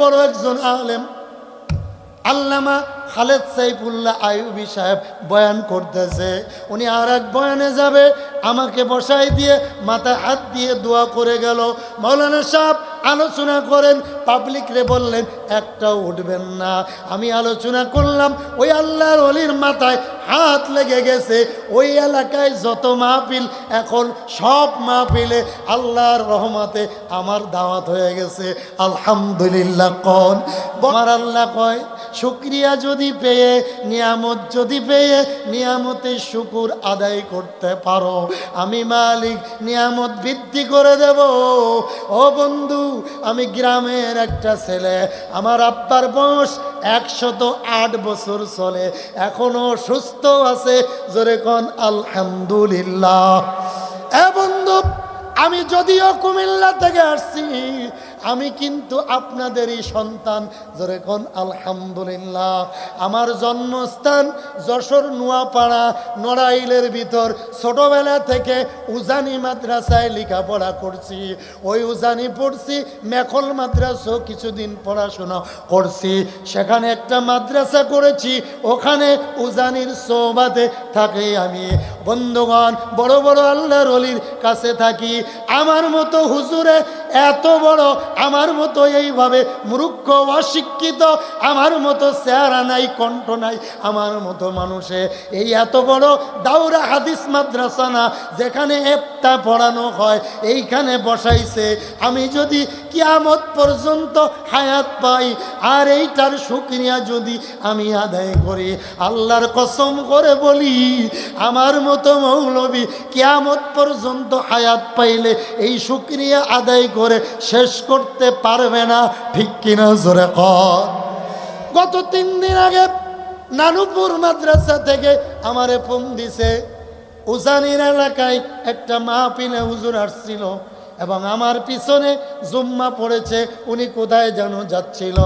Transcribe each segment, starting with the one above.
বড় একজন আলেম, আল্লামা খালেদ সাইফুল্লাহ আইবি সাহেব বয়ান করতেছে। উনি আর এক বয়ানে যাবে, আমাকে বসাই দিয়ে মাথায় হাত দিয়ে দোয়া করে গেল। মৌলানা সাহেব আলোচনা করেন পাবলিকরে বললেন, একটাও উঠবেন না। আমি আলোচনা করলাম, ওই আল্লাহর অলির মাথায় হাত লেগে গেছে। ওই এলাকায় যত মাহফিল, এখন সব মাহফিলে আল্লাহর রহমাতে আমার দাওয়াত হয়ে গেছে। আলহামদুলিল্লাহ কন। আমার আল্লাহ কয় শুক্রিয়া যদি পেয়ে, নিয়ামত যদি পেয়ে, নিয়ামতে শুকুর আদায় করতে পারো। আমি মালিক, নিয়ামত বৃদ্ধি করে দেব। ও বন্ধু, আমি গ্রামের একটা ছেলে। আমার আব্বার বয়স একশত আট বছর চলে। এখনও সুস্থ আছে, জোরে কন, আলহামদুলিল্লাহ। এ বন্ধু, আমি যদিও কুমিল্লা থেকে আসছি আমি কিন্তু আপনাদেরই সন্তান। জোরে কোন আলহামদুলিল্লাহ আমার জন্মস্থান যশোর নোয়াপাড়া নড়াইলের ভিতর, ছোটবেলা থেকে উজানি মাদ্রাসায় লেখাপড়া করছি। ওই উজানি পড়ছি, মেখল মাদ্রাসাও কিছুদিন পড়াশোনা করছি। সেখানে একটা মাদ্রাসা করেছি, ওখানে উজানির সৌবাতে থাকি আমি। বন্ধুগণ, বড় বড় আল্লাহর অলির কাছে থাকি। আমার মতো হুজুরে এত বড়, আমার মতো এইভাবে মূর্খ, অশিক্ষিত, আমার মতো চেহারা নাই, কণ্ঠ নাই, আমার মতো মানুষে। এই এত বড় দাউরা হাদিস মাদ্রাসা না, যেখানে এপ্তা পড়ানো হয়, এইখানে বসাইছে। আমি যদি কিয়ামত পর্যন্ত হায়াত পাই, আর এইটার শুক্রিয়া যদি আমি আদায় করি, আল্লাহর কসম করে বলি, আমার মতো মৌলবী কিয়ামত পর্যন্ত হায়াত পাইলে এই শুক্রিয়া আদায় শেষ করতে পারবে না, ঠিক কিনা জোরে কর। গত তিন দিন আগে নানুপুর মাদ্রাসা থেকে আমারে ফোন দিছে। উজানির এলাকায় একটা মাহফিলে হুজুর আসছিল। এবং আমার পিছনে জুম্মা পড়েছে, উনি কোথায় যেন যাচ্ছিল।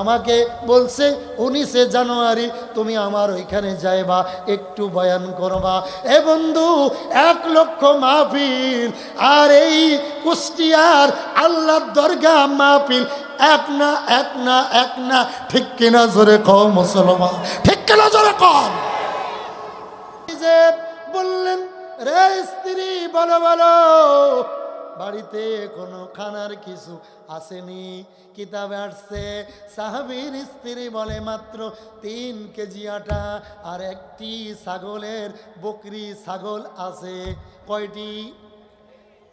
আমাকে বলছে, উনিশে জানুয়ারি তুমি আমার ওইখানে যাইবা, একটু বয়ান করবা। এ বন্ধু, এক লক্ষ মাহফিল, আর এই কুষ্টিয়ার আল্লাহ দরগা মাহফিল, এক না এক না এক না, ঠিক কিনা জোরে কম মুসলমান, ঠিক কিনা জোরে কম বললেন, রে স্ত্রী, বলো বলো বাড়িতে কোনো খানার কিছু আসেনি। কিতাবে আসছে, সাহাবির স্ত্রী বলে মাত্র তিন কেজি আটা আর একটি ছাগলের বকরি ছাগল আছে। কয়টি?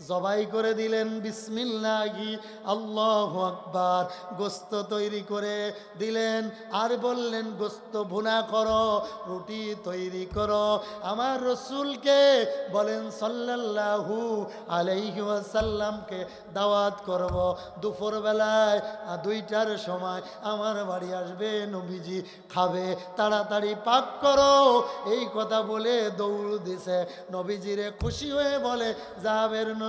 জবাই করে দিলেন বিসমিল্লাহি আল্লাহ আকবার। গোস্ত তৈরি করে দিলেন আর বললেন গোস্ত ভুনা করো রুটি তৈরি করো। আমার রসুলকে বলেন সাল্লাল্লাহু আলাইহি ওয়াসাল্লামকে দাওয়াত করব। দুপুর বেলায় আহ, দুইটার সময় আমার বাড়ি আসবে নবীজি খাবে তাড়াতাড়ি পাক করো। এই কথা বলে দৌড় দিছে। নবীজিরে খুশি হয়ে বলে যাবের নবী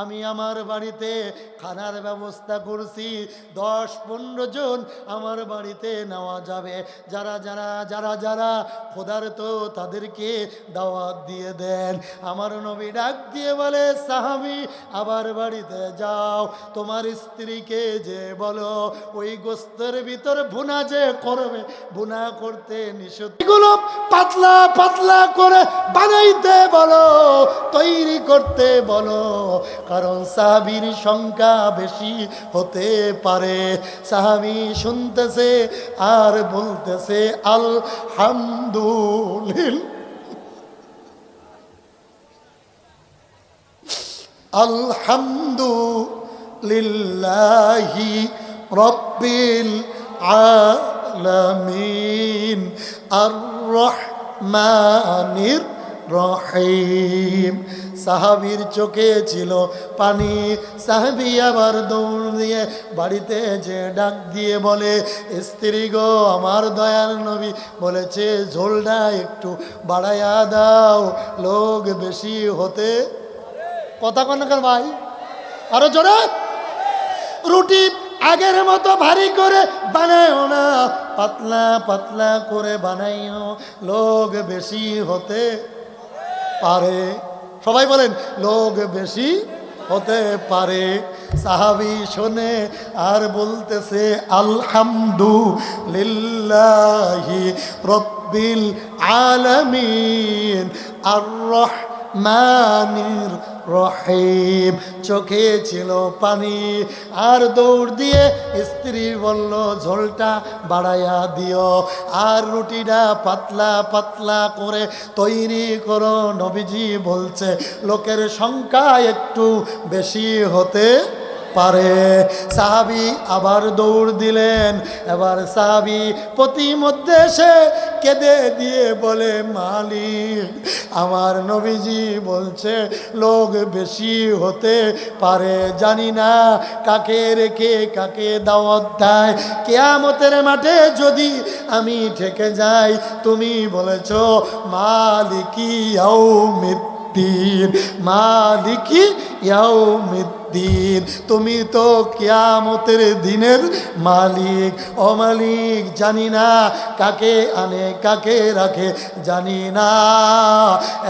আমি আমার বাড়িতে খানার ব্যবস্থা করছি। দশ পনেরো জন আমার বাড়িতে নেওয়া যাবে। যারা যারা যারা যারা খোদার তো তাদেরকে দাওয়াত দিয়ে দেন। আমার নবী ডাক দিয়ে বলে, সাহাবি আবার বাড়িতে যাও। তোমার স্ত্রীকে যে বলো, ওই গোস্তের ভিতর ভুনা যে করবে, ভুনা করতে নিষেধ। পাতলা পাতলা করে বানাইতে বলো, তৈরি করতে বলো, কারণ সাহাবির সংখ্যা বেশি হতে পারে। সাহাবি শুনতেছে আর বলতেছে, আলহামদুলিল্লাহ। আলহামদুলিল্লাহি রব্বিল আলামিন। আর রহমানির রহিম। সাহাবির চোখে ছিল পানি। সাহাবি আবার দৌড় দিয়ে বাড়িতে যে ডাক দিয়ে বলে, স্ত্রী গো, আমার দয়াল নবী বলেছে, ঝোলটা একটু বাড়াইয়া দাও, লোক বেশি হতে কথা কনকার ভাই? আরও জোরে। রুটি আগের মতো ভারী করে বানায়ও না, পাতলা পাতলা করে বানাইও লোক বেশি হতে পারে। সবাই বলেন, লোক বেশি হতে পারে। সাহাবি শোনে, আর বলতেছে আলহামদু লিল্লাহি রব্বিল আলামিন আর রহমানির রহিম। চোখে ছিল পানি, আর দৌড় দিয়ে স্ত্রী বলল, ঝোলটা বাড়াইয়া দিও। আর রুটিটা পাতলা পাতলা করে তৈরি করো, নবীজি বলছে, লোকের সংখ্যা একটু বেশি হতে পারে। সাহাবি আবার দৌড় দিলেন। এবার সাহাবি প্রতিমধ্যে এসে কেঁদে দিয়ে বলে, মালিক, আমার নবীজি বলছে, লোক বেশি হতে পারে, জানি না কাকে রেখে কাকে দাওয়াত দেয়। কেয়ামতের মাঠে যদি আমি ঠেকে যাই, তুমি বলেছ, মালিকি ইয়াউমিদ্দিন মালিকি ইয়াউমিদ্দিন। তুমি তো কিয়ামতের দিনের মালিক ও মালিক জানি না কাকে আনে, কাকে রাখে, জানি না।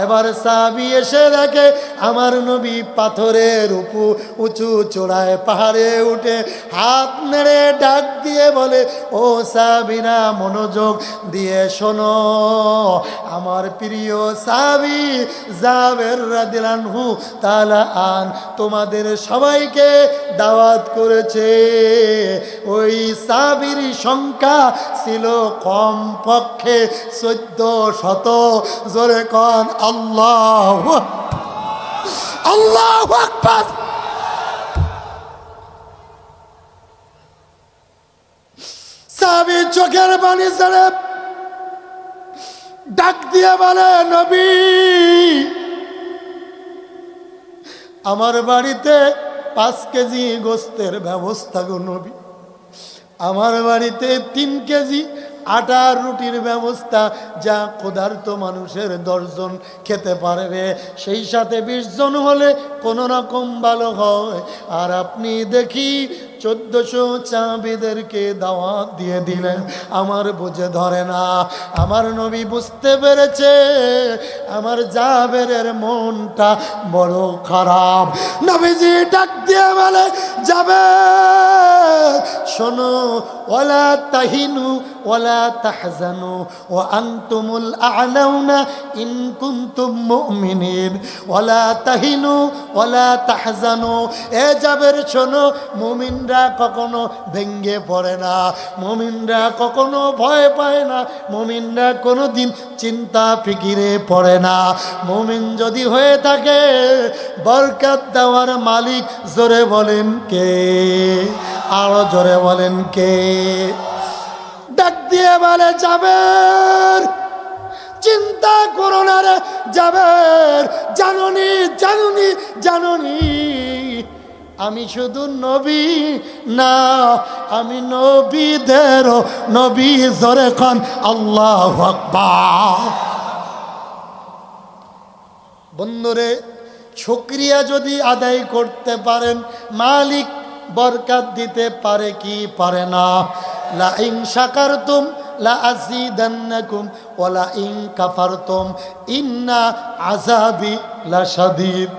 এবার সাবি এসে দেখে আমার নবী পাথরের উপু উঁচু চূড়ায় পাহাড়ে উঠে হাত নেড়ে ডাক দিয়ে বলে, ও সাবিনা, মনোযোগ দিয়ে শোনো। আমার প্রিয় সাবি জাবের রাদিলানহু তালা আন, তোমাদের সবাইকে দাওয়াত করেছে। ওই সাবির সংখ্যা ছিল কম পক্ষে চোদ্দ শত। জোরে কন, আল্লাহ আল্লাহ চোখের বাণী ছেড়ে ডাক দিয়ে বলে, নবী, আমার বাড়িতে পাঁচ কেজি গোস্তের ব্যবস্থা নবী। আমার বাড়িতে তিন কেজি আটা রুটির ব্যবস্থা, যা ক্ষুধার্ত মানুষের দশজন খেতে পারবে। সেই সাথে বিশজন হলে কোনো রকম ভালো হয়। আর আপনি দেখি চোদ্দশো চাবিদেরকে দাওয়াত দিয়ে দিলেন। আমার বুঝে ধরে না। আমার নবী বুঝতে পেরেছে। আমার জাবেরের মনটা বড় খারাপ। নবীজি ডাক দিয়ে বলে যাবে শোনো ওলা তাহিনু ওলা তাহজানু ও আনতুমুল আলাউনা ইন কুনতুম মুমিনিন। ওলা তাহিনু ওলা তাহজানু। এ যাবের শোনো, মুমিনরা কখনো ভেঙ্গে পড়ে না, মুমিনরা কখনো ভয় পায় না, মুমিনরা কোনো দিন চিন্তা ফিকিরে পড়ে না। মুমিন যদি হয়ে থাকে, বরকাত দেওয়ার মালিক জোরে বলেন কে? আরও জোরে বলেন কে? দিয়ে বলে যাবে চিন্তা করো না রে যাবে জাননি জাননি জাননি, আমি শুধু নবী না, আমি নবীদেরও নবী জোরে খান আল্লাহ বন্ধুরে, শুক্রিয়া যদি আদায় করতে পারেন, মালিক বরকাত দিতে পারে কি পারে না? লা ইন শাকারতুম লা আজিদান্নাকুম ওয়া লা ইন কাফারতুম ইন্না আযাবি লাশাদীদ